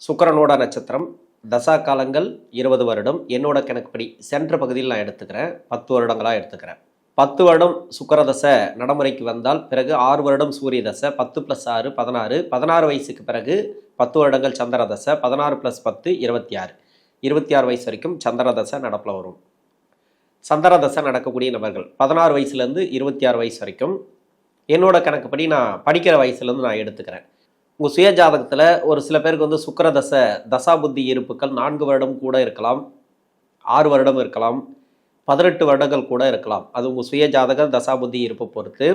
சுக்கரனோட நட்சத்திரம் தசா காலங்கள் இருபது வருடம். என்னோட கணக்குப்படி சென்ற பகுதியில் நான் எடுத்துக்கிறேன். பத்து வருடங்களாக எடுத்துக்கிறேன். பத்து வருடம் சுக்கரதசை நடைமுறைக்கு வந்தால் பிறகு ஆறு வருடம் சூரிய தசை பத்து ப்ளஸ் ஆறு பதினாறு. பதினாறு வயசுக்கு பிறகு பத்து வருடங்கள் சந்திர தசை பதினாறு ப்ளஸ் பத்து இருபத்தி ஆறு. இருபத்தி ஆறு வயசு வரைக்கும் சந்திர தசை நடப்பில் வரும். சந்திர தசை நடக்கக்கூடிய நபர்கள் பதினாறு வயசுலேருந்து இருபத்தி ஆறு வயசு வரைக்கும். என்னோட கணக்குப்படி நான் படிக்கிற வயசுலேருந்து நான் எடுத்துக்கிறேன். உங்கள் சுய ஜாதகத்தில் ஒரு சில பேருக்கு வந்து சுக்கிர தசா புத்தி இருப்புக்கள் நான்கு வருடம் கூட இருக்கலாம் ஆறு வருடம் இருக்கலாம் பதினெட்டு வருடங்கள் கூட இருக்கலாம். அது உங்கள் சுய ஜாதக தசாபுத்தி இருப்பை பொறுத்து.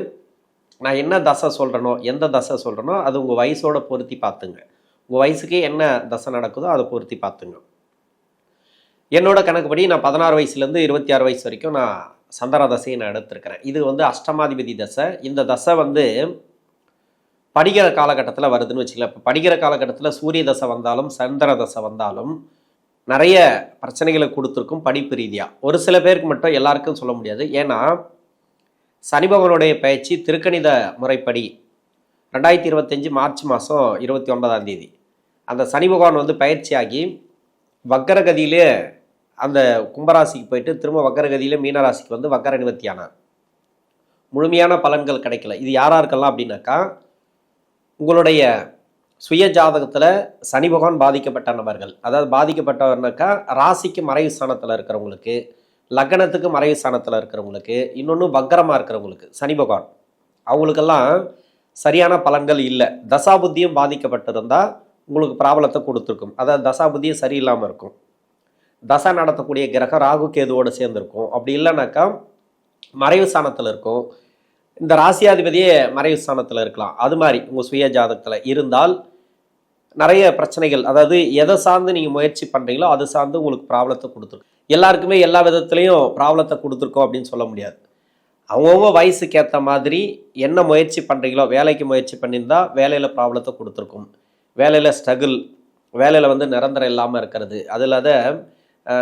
நான் என்ன தசை சொல்கிறேனோ எந்த தசை சொல்கிறேனோ அது உங்கள் வயசோட பொருத்தி பார்த்துங்க. உங்கள் வயசுக்கு என்ன தசை நடக்குதோ அதை பொருத்தி பார்த்துங்க. என்னோட கணக்குப்படி நான் பதினாறு வயசுலேருந்து இருபத்தி ஆறு வயசு வரைக்கும் நான் சந்திர தசையை நான் எடுத்திருக்கிறேன். இது வந்து அஷ்டமாதிபதி தசை. இந்த தசை வந்து படிக்கிற காலகட்டத்தில் வருதுன்னு வச்சுக்கலாம் இப்போ படிக்கிற காலகட்டத்தில் சூரிய தசை வந்தாலும் சந்திர தசை வந்தாலும் நிறைய பிரச்சனைகளை கொடுத்துருக்கும் படிப்பு ரீதியாக ஒரு சில பேருக்கு மட்டும் எல்லாருக்கும் சொல்ல முடியாது. ஏன்னா சனிபவனுடைய பயிற்சி திருக்கணித முறைப்படி ரெண்டாயிரத்தி இருபத்தஞ்சி மார்ச் மாதம் இருபத்தி ஒன்பதாம் தேதி. அந்த சனி பகவான் வந்து பயிற்சியாகி வக்கரகதியிலே அந்த கும்பராசிக்கு போயிட்டு திரும்ப வக்கரகதியிலே மீனராசிக்கு வந்து வக்கர நிவர்த்தியானார். முழுமையான பலன்கள் கிடைக்கல. இது யாராருக்கெல்லாம் அப்படின்னாக்கா உங்களுடைய சுய ஜாதகத்தில் சனி பகவான் பாதிக்கப்பட்ட நபர்கள். அதாவது பாதிக்கப்பட்டவர்னாக்கா ராசிக்கு மறைவு ஸ்தானத்தில் இருக்கிறவங்களுக்கு லக்னத்துக்கு மறைவு ஸ்தானத்தில் இருக்கிறவங்களுக்கு இன்னொன்று வக்கரமாக இருக்கிறவங்களுக்கு சனி பகவான். அவங்களுக்கெல்லாம் சரியான பலன்கள் இல்லை. தசாபுத்தியும் பாதிக்கப்பட்டிருந்தால் உங்களுக்கு பிராபலத்தை கொடுத்துருக்கும். அதாவது தசாபுத்தியும் சரியில்லாமல் இருக்கும். தசா நடத்தக்கூடிய கிரகம் ராகு கேதுவோடு சேர்ந்துருக்கும். அப்படி இல்லைனாக்கா மறைவு ஸ்தானத்தில் இருக்கும். இந்த ராசியாதிபதியே மறைவு ஸ்தானத்தில் இருக்கலாம். அது மாதிரி உங்கள் சுய ஜாதகத்தில் இருந்தால் நிறைய பிரச்சனைகள் அதாவது எதை சார்ந்து நீங்கள் முயற்சி பண்ணுறீங்களோ அது சார்ந்து உங்களுக்கு ப்ராப்ளத்தை கொடுத்துருக்கும். எல்லாருக்குமே எல்லா விதத்துலேயும் ப்ராப்ளத்தை கொடுத்துருக்கோம் அப்படின்னு சொல்ல முடியாது. அவங்கவுங்க வயசுக்கு ஏற்ற மாதிரி என்ன முயற்சி பண்ணுறீங்களோ வேலைக்கு முயற்சி பண்ணியிருந்தால் வேலையில் ப்ராப்ளத்தை கொடுத்துருக்கும். வேலையில் ஸ்ட்ரகிள் வேலையில் வந்து நிரந்தரம் இல்லாமல் இருக்கிறது. அது இல்லாத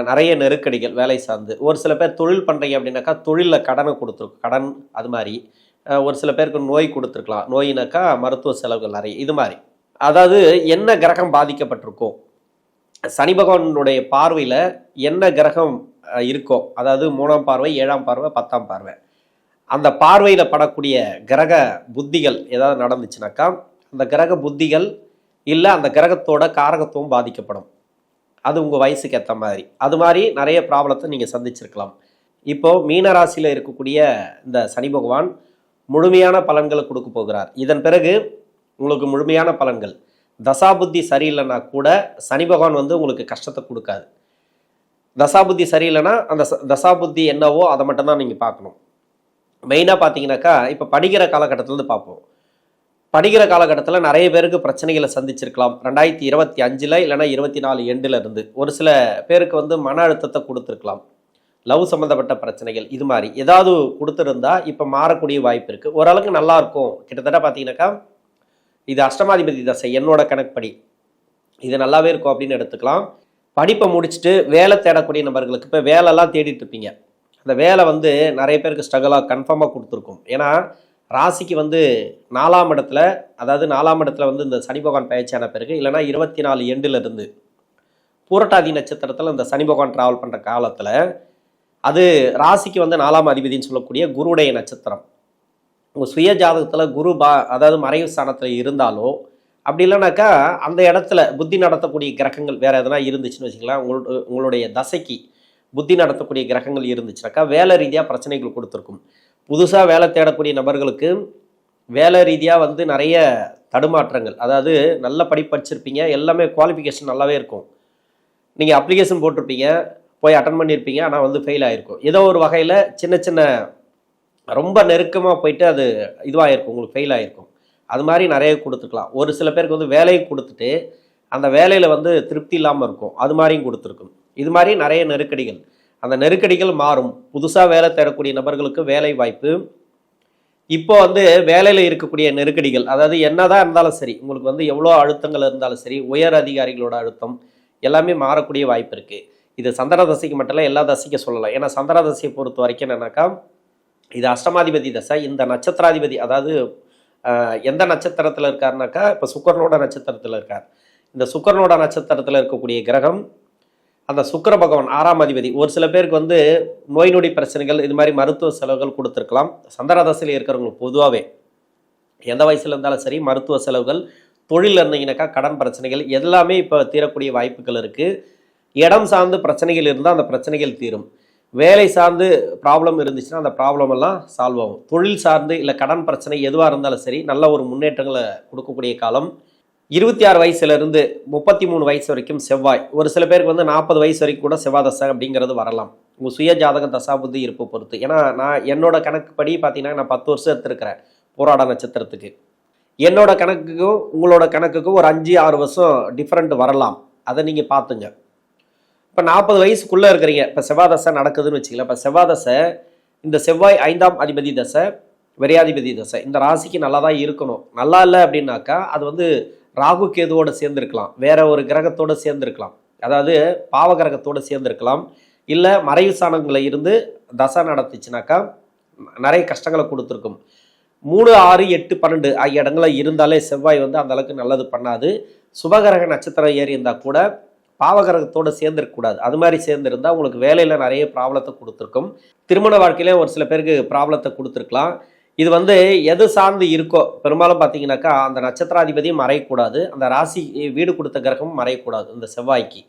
நிறைய நெருக்கடிகள் வேலை சார்ந்து. ஒரு சில பேர் தொழில் பண்ணுறீங்க அப்படின்னாக்கா தொழிலில் கடனை கொடுத்துருக்கும். கடன் அது மாதிரி. ஒரு சில பேருக்கு நோய் கொடுத்துருக்கலாம். நோயினாக்கா மருத்துவ செலவுகள் நிறைய. இது மாதிரி. அதாவது என்ன கிரகம் பாதிக்கப்பட்டிருக்கோ சனி பகவானுடைய பார்வையில் என்ன கிரகம் இருக்கோ? அதாவது மூணாம் பார்வை ஏழாம் பார்வை பத்தாம் பார்வை. அந்த பார்வையில் படக்கூடிய கிரக புத்திகள் ஏதாவது நடந்துச்சுனாக்கா அந்த கிரக புத்திகள் இல்லை அந்த கிரகத்தோட காரகத்துவம் பாதிக்கப்படும். அது உங்கள் வயசுக்கு ஏற்ற மாதிரி. அது மாதிரி நிறைய ப்ராப்ளத்தை நீங்கள் சந்திச்சிருக்கலாம். இப்போது மீனராசியில் இருக்கக்கூடிய இந்த சனி பகவான் முழுமையான பலன்களை கொடுக்க போகிறார். இதன் பிறகு உங்களுக்கு முழுமையான பலன்கள். தசாபுத்தி சரியில்லைன்னா கூட சனி பகவான் வந்து உங்களுக்கு கஷ்டத்தை கொடுக்காது. தசாபுத்தி சரியில்லைன்னா அந்த தசாபுத்தி என்னவோ அதை மட்டும்தான் நீங்கள் பார்க்கணும். மெயினாக பார்த்தீங்கன்னாக்கா இப்போ படிக்கிற காலகட்டத்திலேருந்து பார்ப்போம். படிக்கிற காலகட்டத்தில் நிறைய பேருக்கு பிரச்சனைகளை சந்திச்சிருக்கலாம். ரெண்டாயிரத்தி இருபத்தி அஞ்சில் இல்லைனா இருபத்தி நாலு எண்டில் இருந்து ஒரு சில பேருக்கு வந்து மன அழுத்தத்தை கொடுத்துருக்கலாம். லவ் சம்மந்தப்பட்ட பிரச்சனைகள் இது மாதிரி. ஏதாவது கொடுத்துருந்தா இப்போ மாறக்கூடிய வாய்ப்பு இருக்குது ஓரளவுக்கு நல்லா இருக்கும். கிட்டத்தட்ட பார்த்தீங்கன்னாக்கா இது அஷ்டமாதிபதி தசை என்னோட கணக்குப்படி. இது நல்லாவே இருக்கும் அப்படின்னு எடுத்துக்கலாம். படிப்பை முடிச்சுட்டு வேலை தேடக்கூடிய நபர்களுக்கு இப்போ வேலைலாம் தேடிட்டு இருப்பீங்க. அந்த வேலை வந்து நிறைய பேருக்கு ஸ்ட்ரகிளாக கன்ஃபார்மாக கொடுத்துருக்கும். ஏன்னா ராசிக்கு வந்து நாலாம் இடத்துல அதாவது நாலாம் இடத்துல வந்து இந்த சனி பகவான் பயிற்சியான பிறகு இல்லைன்னா இருபத்தி நாலு எண்டுல இருந்து பூரட்டாதி நட்சத்திரத்தில் இந்த சனி பகவான் ட்ராவல் பண்ணுற காலத்தில் அது ராசிக்கு வந்து நாலாம் அதிபதினு சொல்லக்கூடிய குருவுடைய நட்சத்திரம். உங்கள் சுய ஜாதகத்தில் குரு பா அதாவது மறைவு ஸ்தானத்தில் இருந்தாலோ அப்படி இல்லைனாக்கா அந்த இடத்துல புத்தி நடத்தக்கூடிய கிரகங்கள் வேறு எதனா இருந்துச்சுன்னு வச்சுக்கலாம் உங்களோட உங்களுடைய தசைக்கு புத்தி நடத்தக்கூடிய கிரகங்கள் இருந்துச்சுனாக்கா வேலை ரீதியாக பிரச்சனைகள் கொடுத்துருக்கும். புதுசாக வேலை தேடக்கூடிய நபர்களுக்கு வேலை ரீதியாக வந்து நிறைய தடுமாற்றங்கள். அதாவது நல்ல படிப்பு படிச்சிருப்பீங்க எல்லாமே குவாலிஃபிகேஷன் நல்லாவே இருக்கும். நீங்கள் அப்ளிகேஷன் போட்டிருப்பீங்க போய் அட்டன் பண்ணியிருப்பீங்க ஆனால் வந்து ஃபெயில் ஆகிருக்கும் ஏதோ ஒரு வகையில் சின்ன சின்ன ரொம்ப நெருக்கமாக போயிட்டு அது இதுவாகிருக்கும் உங்களுக்கு ஃபெயில் ஆகிருக்கும் அது மாதிரி நிறைய கொடுத்துருக்கலாம். ஒரு சில பேருக்கு வந்து வேலையை கொடுத்துட்டு அந்த வேலையில் வந்து திருப்தி இல்லாமல் இருக்கும். அது மாதிரியும் கொடுத்துருக்கும் இது மாதிரி நிறைய நெருக்கடிகள். அந்த நெருக்கடிகள் மாறும். புதுசாக வேலை தேடக்கூடிய நபர்களுக்கு வேலை வாய்ப்பு. இப்போ வந்து வேலையில் இருக்கக்கூடிய நெருக்கடிகள் அதாவது என்னதான் இருந்தாலும் சரி உங்களுக்கு வந்து எவ்வளோ அழுத்தங்கள் இருந்தாலும் சரி உயர் அதிகாரிகளோட அழுத்தம் எல்லாமே மாறக்கூடிய வாய்ப்பு இருக்குது இது சந்திர தசைக்கு மட்டும் இல்லை எல்லா தசைக்கும் சொல்லலாம். ஏன்னா சந்திர தசையை பொறுத்த வரைக்கும் என்னன்னாக்கா இது அஷ்டமாதிபதி தசை இந்த நட்சத்திராதிபதி அதாவது எந்த நட்சத்திரத்தில் இருக்காருனாக்கா இப்போ சுக்கரனோட நட்சத்திரத்தில் இருக்கார். இந்த சுக்கரனோட நட்சத்திரத்தில் இருக்கக்கூடிய கிரகம் அந்த சுக்கர பகவான் ஆறாம் அதிபதி. ஒரு சில பேருக்கு வந்து நோய் நொடி பிரச்சனைகள் இது மாதிரி மருத்துவ செலவுகள் கொடுத்துருக்கலாம். சந்திர தசையில் இருக்கிறவங்களுக்கு பொதுவாகவே எந்த வயசில் இருந்தாலும் சரி மருத்துவ செலவுகள் தொழில் இருந்தீங்கன்னாக்கா கடன் பிரச்சனைகள் எல்லாமே இப்போ தீரக்கூடிய வாய்ப்புகள் இருக்குது இடம் சார்ந்து பிரச்சனைகள் இருந்தால் அந்த பிரச்சனைகள் தீரும். வேலை சார்ந்து ப்ராப்ளம் இருந்துச்சுன்னா அந்த ப்ராப்ளம் எல்லாம் சால்வ் ஆகும். தொழில் சார்ந்து இல்லை கடன் பிரச்சனை எதுவாக இருந்தாலும் சரி நல்ல ஒரு முன்னேற்றங்களை கொடுக்கக்கூடிய காலம். இருபத்தி ஆறு வயசுலேருந்து முப்பத்தி மூணு வயசு வரைக்கும் செவ்வாய். ஒரு சில பேருக்கு வந்து நாற்பது வயசு வரைக்கும் கூட செவ்வாய் தசை அப்படிங்கிறது வரலாம். உங்கள் சுய ஜாதக தசாபுத்தி இருப்பு பொறுத்து. ஏன்னா நான் என்னோட கணக்குப்படி பார்த்தீங்கன்னா நான் பத்து வருஷம் எடுத்திருக்கிறேன் போராட நட்சத்திரத்துக்கு. என்னோட கணக்குக்கும் உங்களோட கணக்குக்கும் ஒரு அஞ்சு ஆறு வருஷம் டிஃப்ரெண்ட் வரலாம். அதை நீங்கள் பார்த்துங்க. இப்போ நாற்பது வயசுக்குள்ளே இருக்கிறீங்க. இப்போ செவ்வாய் தசை நடக்குதுன்னு வச்சுக்கலாம் இப்போ செவ்வாய் தசை இந்த செவ்வாய் ஐந்தாம் அதிபதி தசை விரையாதிபதி தசை இந்த ராசிக்கு நல்லா தான் இருக்கணும். நல்லா இல்லை அப்படின்னாக்கா அது வந்து ராகு கேதுவோட சேர்ந்துருக்கலாம். வேற ஒரு கிரகத்தோடு சேர்ந்துருக்கலாம். அதாவது பாவ கிரகத்தோடு சேர்ந்துருக்கலாம். இல்லை மறைவு சாணங்களை இருந்து தசை நடத்துச்சுனாக்கா நிறைய கஷ்டங்களை கொடுத்துருக்கும். மூணு ஆறு எட்டு பன்னெண்டு ஆகிய இடங்களில் இருந்தாலே செவ்வாய் வந்து அந்தளவுக்கு நல்லது பண்ணாது. சுபகிரக நட்சத்திரம் ஏறி இருந்தால் கூட பாவகரகத்தோடு சேர்ந்துருக்கக்கூடாது. அது மாதிரி சேர்ந்துருந்தா உங்களுக்கு வேலையில் நிறைய ப்ராப்ளத்தை கொடுத்துருக்கும். திருமண வாழ்க்கையிலே ஒரு சில பேருக்கு ப்ராப்ளத்தை கொடுத்துருக்கலாம். இது வந்து எது சார்ந்து இருக்கோ பெரும்பாலும் பார்த்தீங்கன்னாக்கா அந்த நட்சத்திராதிபதியும் மறையக்கூடாது. அந்த ராசி வீடு கொடுத்த கிரகமும் மறையக்கூடாது இந்த செவ்வாய்க்கு.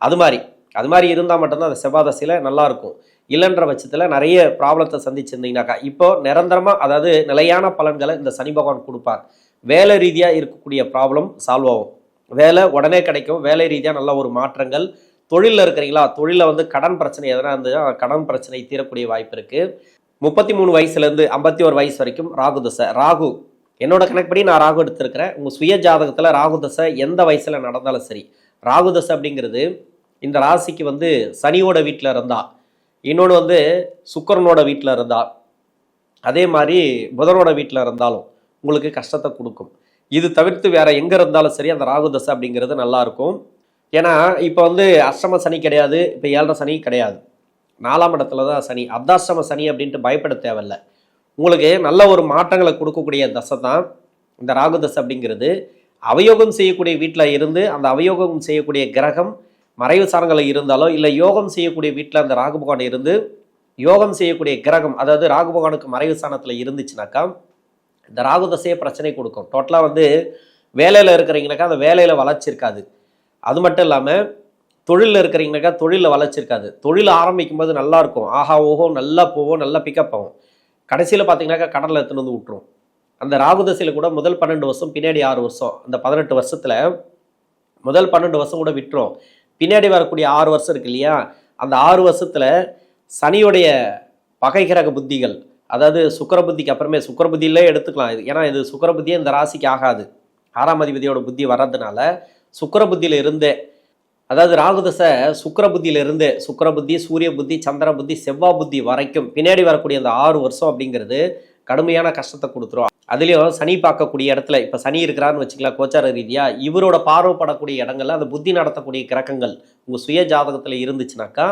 அது மாதிரி. அது மாதிரி இருந்தால் மட்டும்தான் அந்த செவ்வாய் தசையில் நல்லாயிருக்கும். இல்லைன்ற பட்சத்தில் நிறைய ப்ராப்ளத்தை சந்திச்சிருந்தீங்கனாக்கா இப்போது நிரந்தரமாக அதாவது நிலையான பலன்களை இந்த சனி பகவான் கொடுப்பார். வேலை ரீதியாக இருக்கக்கூடிய ப்ராப்ளம் சால்வ் ஆகும். வேலை உடனே கிடைக்கும். வேலை ரீதியாக நல்ல ஒரு மாற்றங்கள். தொழிலில் இருக்கிறீங்களா? தொழிலில் வந்து கடன் பிரச்சனை எதனா இருந்ததுன்னா கடன் பிரச்சனை தீரக்கூடிய வாய்ப்பு இருக்குது முப்பத்தி மூணு வயசுலேருந்து ஐம்பத்தி ஒரு வயசு வரைக்கும் ராகு தசை. ராகு என்னோட கணக்குப்படி நான் ராகு எடுத்திருக்கிறேன். உங்கள் சுய ஜாதகத்தில் ராகு தசை எந்த வயசில் நடந்தாலும் சரி. ராகு தசை அப்படிங்கிறது இந்த ராசிக்கு வந்து சனியோட வீட்டில் இருந்தா இன்னொன்று வந்து சுக்கரனோட வீட்டில் இருந்தா அதே மாதிரி புதனோட வீட்டில் இருந்தாலும் உங்களுக்கு கஷ்டத்தை கொடுக்கும். இது தவிர்த்து வேற எங்கே இருந்தாலும் சரி அந்த ராகு தசை அப்படிங்கிறது நல்லா இருக்கும். ஏன்னா இப்போ வந்து அஷ்டம சனி கிடையாது இப்போ ஏழரை சனி கிடையாது. நாலாம் இடத்துல தான் சனி. அர்த்தாஷ்டம சனி அப்படின்ட்டு பயப்பட தேவையில்ல. உங்களுக்கு நல்ல ஒரு மாற்றங்களை கொடுக்கக்கூடிய தசை தான் இந்த ராகு தசை அப்படிங்கிறது. அவயோகம் செய்யக்கூடிய வீட்டில் இருந்து அந்த அவயோகம் செய்யக்கூடிய கிரகம் மறைவு சாரங்களில் இருந்தாலோ இல்லை யோகம் செய்யக்கூடிய வீட்டில் அந்த ராகு பகவான் இருந்து யோகம் செய்யக்கூடிய கிரகம் அதாவது ராகு பகவானுக்கு மறைவு சாணத்தில் இருந்துச்சுனாக்கா இந்த ராகு தசையை பிரச்சனை கொடுக்கும். டோட்டலாக வந்து வேலையில் இருக்கிறீங்கனாக்கா அந்த வேலையில் வளர்ச்சி இருக்காது. அது மட்டும் இல்லாமல் தொழிலில் இருக்கிறீங்கனாக்கா தொழிலில் வளர்ச்சி இருக்காது. தொழில் ஆரம்பிக்கும் போது நல்லா இருக்கும். ஆஹா ஓஹோ நல்லா போவோம் நல்லா பிக்கப் ஆகும் கடைசியில் பார்த்தீங்கன்னாக்கா கடலில் எடுத்துன்னு வந்து விட்டுரும். அந்த ராகு தசையில் கூட முதல் பன்னெண்டு வருஷம் பின்னாடி ஆறு வருஷம் அந்த பதினெட்டு வருஷத்தில் முதல் பன்னெண்டு வருஷம் கூட விட்டுரும். பின்னாடி வரக்கூடிய ஆறு வருஷம் இருக்கு இல்லையா? அந்த ஆறு வருஷத்தில் சனியுடைய பகை கிரக புத்திகள் அதாவது சுக்கரபுத்திக்கு அப்புறமே சுக்கரபுத்தியிலே எடுத்துக்கலாம். இது ஏன்னா இது சுக்கரபுத்தியே இந்த ராசிக்கு ஆகாது. ஆறாம் அதிபதியோட புத்தி வர்றதுனால சுக்கரபுத்தியில இருந்தே அதாவது ராகுதசை சுக்கிர புத்தியில இருந்தே சுக்கிர புத்தி சூரிய புத்தி சந்திர புத்தி செவ்வாய் புத்தி வரைக்கும் பின்னாடி வரக்கூடிய அந்த ஆறு வருஷம் அப்படிங்கிறது கடுமையான கஷ்டத்தை கொடுத்துரும். அதுலேயும் சனி பார்க்கக்கூடிய இடத்துல இப்போ சனி இருக்கிறான்னு வச்சுக்கலாம் கோச்சார ரீதியாக இவரோட பார்வைப்படக்கூடிய இடங்கள்ல அந்த புத்தி நடத்தக்கூடிய கிரகங்கள் உங்கள் சுய ஜாதகத்தில் இருந்துச்சுனாக்கா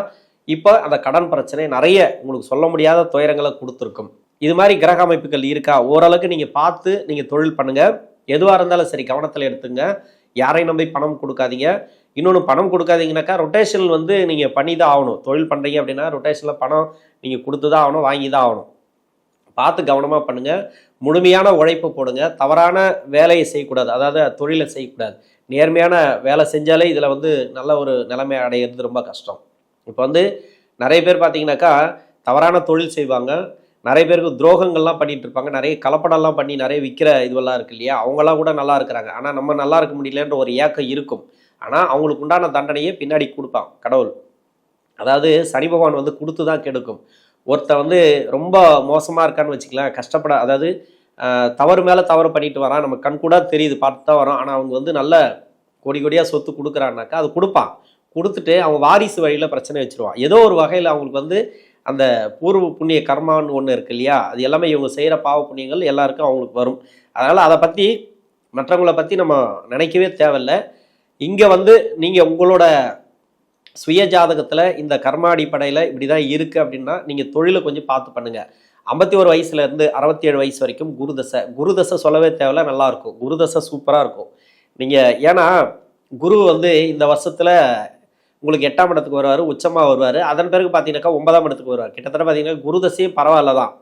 இப்போ அந்த கடன் பிரச்சனை நிறைய உங்களுக்கு சொல்ல முடியாத துயரங்களை கொடுத்துருக்கும். இது மாதிரி கிரக அமைப்புகள் இருக்கா? ஓரளவுக்கு நீங்கள் பார்த்து நீங்கள் தொழில் பண்ணுங்கள் எதுவாக இருந்தாலும் சரி கவனத்தில் எடுத்துங்க. யாரையும் நம்பி பணம் கொடுக்காதீங்க. இன்னொன்று பணம் கொடுக்காதீங்கனாக்கா ரொட்டேஷன் வந்து நீங்கள் பண்ணி தான் ஆகணும். தொழில் பண்ணுறீங்க அப்படின்னா ரொட்டேஷனில் பணம் நீங்கள் கொடுத்து தான் ஆகணும் வாங்கி தான் ஆகணும். பார்த்து கவனமாக பண்ணுங்கள் முழுமையான உழைப்பு போடுங்க. தவறான வேலையை செய்யக்கூடாது. அதாவது தொழிலை செய்யக்கூடாது. நேர்மையான வேலை செஞ்சாலே இதில் வந்து நல்ல ஒரு நிலைமை அடையிறது ரொம்ப கஷ்டம். இப்போ வந்து நிறைய பேர் பார்த்தீங்கன்னாக்கா தவறான தொழில் செய்வாங்க. நிறைய பேருக்கு துரோகங்கள்லாம் பண்ணிட்டு இருப்பாங்க. நிறைய கலப்படம்லாம் பண்ணி நிறைய விற்கிற இதுவெல்லாம் இருக்கு இல்லையா? அவங்களாம் கூட நல்லா இருக்கிறாங்க. ஆனால் நம்ம நல்லா இருக்க முடியலன்ற ஒரு ஏக்கம் இருக்கும். ஆனால் அவங்களுக்கு உண்டான தண்டனையே பின்னாடி கொடுப்பான் கடவுள். அதாவது சனி பகவான் வந்து கொடுத்து தான் கெடுக்கும். ஒருத்தன் வந்து ரொம்ப மோசமாக இருக்கான்னு வச்சுக்கலாம் கஷ்டப்பட அதாவது தவறு மேலே தவறு பண்ணிட்டு வரான். நம்ம கண் கூட தெரியுது பார்த்து தான் வரோம் ஆனால் அவங்க வந்து நல்ல கொடி கொடியாக சொத்து கொடுக்குறான்னாக்கா அது கொடுப்பான். கொடுத்துட்டு அவன் வாரிசு வழியில் பிரச்சனை வச்சுருவான். ஏதோ ஒரு வகையில் அவங்களுக்கு வந்து அந்த பூர்வ புண்ணிய கர்மான்னு ஒன்று இருக்கு இல்லையா? அது எல்லாமே இவங்க செய்கிற பாவ புண்ணியங்கள் எல்லாருக்கும் அவங்களுக்கு வரும். அதனால் அதை பற்றி மற்றவங்களை பற்றி நம்ம நினைக்கவே தேவையில்ல. இங்கே வந்து நீங்கள் உங்களோட சுய ஜாதகத்தில் இந்த கர்மாடி படையில் இப்படி தான் இருக்குது அப்படின்னா நீங்கள் தொழிலை கொஞ்சம் பார்த்து பண்ணுங்கள் ஐம்பத்தி ஒரு வயசுலேருந்து அறுபத்தி ஏழு வயசு வரைக்கும் குருதசை குருதசை சொல்லவே தேவையில்ல நல்லாயிருக்கும் குருதசை சூப்பராக இருக்கும். நீங்கள் ஏன்னா குரு வந்து இந்த வருஷத்தில் உங்களுக்கு எட்டாம் இடத்துக்கு வருவார் உச்சமாக வருவார். அதன் பிறகு பார்த்தீங்கன்னாக்கா ஒன்பதாம் இடத்துக்கு வருவார். கிட்டத்தட்ட பார்த்தீங்கன்னா குருதசையும் பரவாயில்ல தான்.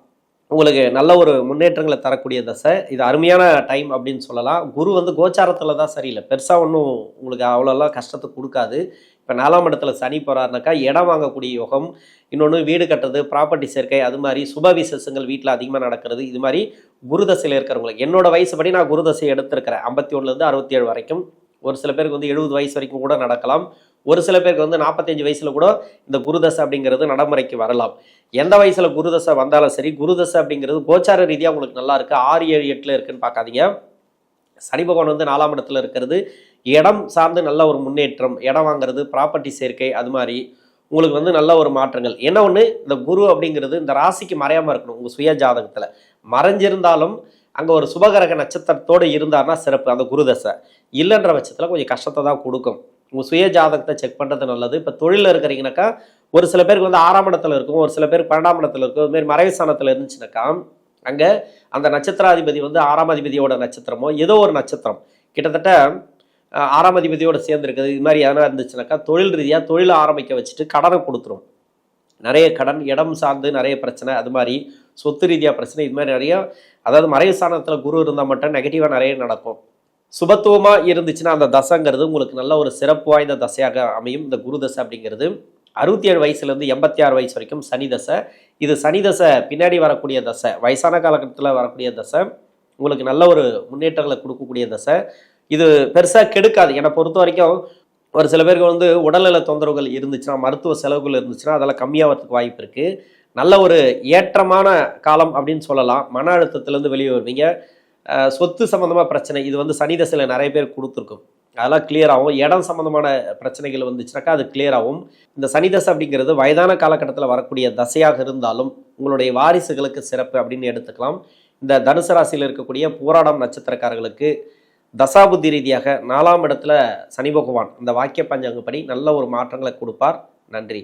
உங்களுக்கு நல்ல ஒரு முன்னேற்றங்களை தரக்கூடிய தசை. இது அருமையான டைம் அப்படின்னு சொல்லலாம். குரு வந்து கோச்சாரத்தில் தான் சரியில்லை. பெருசாக ஒன்றும் உங்களுக்கு அவ்வளோலாம் கஷ்டத்தை கொடுக்காது. இப்போ நாலாம் இடத்துல சனி போகிறாருனாக்கா இடம் வாங்கக்கூடிய யோகம் இன்னொன்று வீடு கட்டுறது ப்ராப்பர்ட்டி சேர்க்கை அது மாதிரி சுப விசேஷங்கள் வீட்டில் அதிகமாக நடக்கிறது. இது மாதிரி குருதசையில் இருக்கிறவங்களுக்கு என்னோட வயசுபடி நான் குருதசையை எடுத்திருக்கிறேன். ஐம்பத்தி ஒன்றுலேருந்து அறுபத்தி ஏழு வரைக்கும். ஒரு சில பேருக்கு வந்து எழுபது வயசு வரைக்கும் கூட நடக்கலாம். ஒரு சில பேருக்கு வந்து நாற்பத்தஞ்சு வயசில் கூட இந்த குருதசை அப்படிங்கிறது நடைமுறைக்கு வரலாம். எந்த வயசில் குருதசை வந்தாலும் சரி குருதசை அப்படிங்கிறது கோச்சார ரீதியாக உங்களுக்கு நல்லா இருக்குது ஆறு ஏழு எட்டில் இருக்குன்னு பார்க்காதீங்க. சனி பகவான் வந்து நாலாம் இடத்துல இருக்கிறது. இடம் சார்ந்து நல்ல ஒரு முன்னேற்றம் இடம் வாங்குறது ப்ராப்பர்ட்டி சேர்க்கை அது மாதிரி உங்களுக்கு வந்து நல்ல ஒரு மாற்றங்கள். என்ன ஒன்று இந்த குரு அப்படிங்கிறது இந்த ராசிக்கு மறையாமல் இருக்கணும் உங்கள் சுய ஜாதகத்தில். மறைஞ்சிருந்தாலும் அங்கே ஒரு சுபகரக நட்சத்திரத்தோடு இருந்தார்னா சிறப்பு அந்த குருதசை. இல்லைன்ற பட்சத்தில் கொஞ்சம் கஷ்டத்தை தான் கொடுக்கும். உங்கள் சுய ஜாதகத்தை செக் பண்ணுறது நல்லது. இப்போ தொழிலில் இருக்கிறீங்கனாக்கா ஒரு சில பேருக்கு வந்து ஆறாம் இடத்துல இருக்கும் ஒரு சில பேர் பன்னெண்டாம் இடத்துல இருக்கும் இது மாதிரி மறைவு ஸ்தானத்தில் இருந்துச்சுனாக்கா அங்கே அந்த நட்சத்திராதிபதி வந்து ஆறாம் அதிபதியோட நட்சத்திரமோ ஏதோ ஒரு நட்சத்திரம். கிட்டத்தட்ட ஆறாம் அதிபதியோட சேர்ந்துருக்குது. இது மாதிரி எதனா இருந்துச்சுனாக்கா தொழில் ரீதியாக தொழிலை ஆரம்பிக்க வச்சுட்டு கடனை கொடுத்துரும். நிறைய கடன் இடம் சார்ந்து நிறைய பிரச்சனை அது மாதிரி சொத்து ரீதியாக பிரச்சனை இது மாதிரி நிறைய அதாவது மறைவு ஸ்தானத்தில் குரு இருந்தால் மட்டும் நெகட்டிவாக நிறைய நடக்கும். சுபத்துவமாக இருந்துச்சுன்னா அந்த தசைங்கிறது உங்களுக்கு நல்ல ஒரு சிறப்பு வாய்ந்த தசையாக அமையும். இந்த குரு தசை அப்படிங்கிறது அறுபத்தி ஏழு வயசுலேருந்து எண்பத்தி ஆறு வயசு வரைக்கும் சனி தசை. இது சனி தசை பின்னாடி வரக்கூடிய தசை வயசான காலகட்டத்தில் வரக்கூடிய தசை உங்களுக்கு நல்ல ஒரு முன்னேற்றங்களை கொடுக்கக்கூடிய தசை. இது பெருசாக கெடுக்காது. என்னை பொறுத்த வரைக்கும் ஒரு சில பேருக்கு வந்து உடல்நல தொந்தரவுகள் இருந்துச்சுன்னா மருத்துவ செலவுகள் இருந்துச்சுன்னா அதெல்லாம் கம்மியாகிறதுக்கு வாய்ப்பு இருக்குது நல்ல ஒரு ஏற்றமான காலம் அப்படின்னு சொல்லலாம். மன அழுத்தத்திலேருந்து வெளியே வருவீங்க. சொத்து சம்மந்தமாக பிரச்சனை. இது வந்து சனி தசையில் நிறைய பேர் கொடுத்துருக்கும். அதெல்லாம் கிளியர் ஆகும். இடம் சம்மந்தமான பிரச்சனைகள் வந்துச்சுனாக்கா அது கிளியர் ஆகும். இந்த சனி தசை அப்படிங்கிறது வயதான காலகட்டத்தில் வரக்கூடிய தசையாக இருந்தாலும் உங்களுடைய வாரிசுகளுக்கு சிறப்பு அப்படின்னு எடுத்துக்கலாம். இந்த தனுசு ராசியில் இருக்கக்கூடிய போராடம் நட்சத்திரக்காரர்களுக்கு தசாபுத்தி ரீதியாக நாலாம் இடத்துல சனி பகவான் இந்த வாக்கிய பஞ்சாங்கப்படி நல்ல ஒரு மாற்றங்களை கொடுப்பார். நன்றி.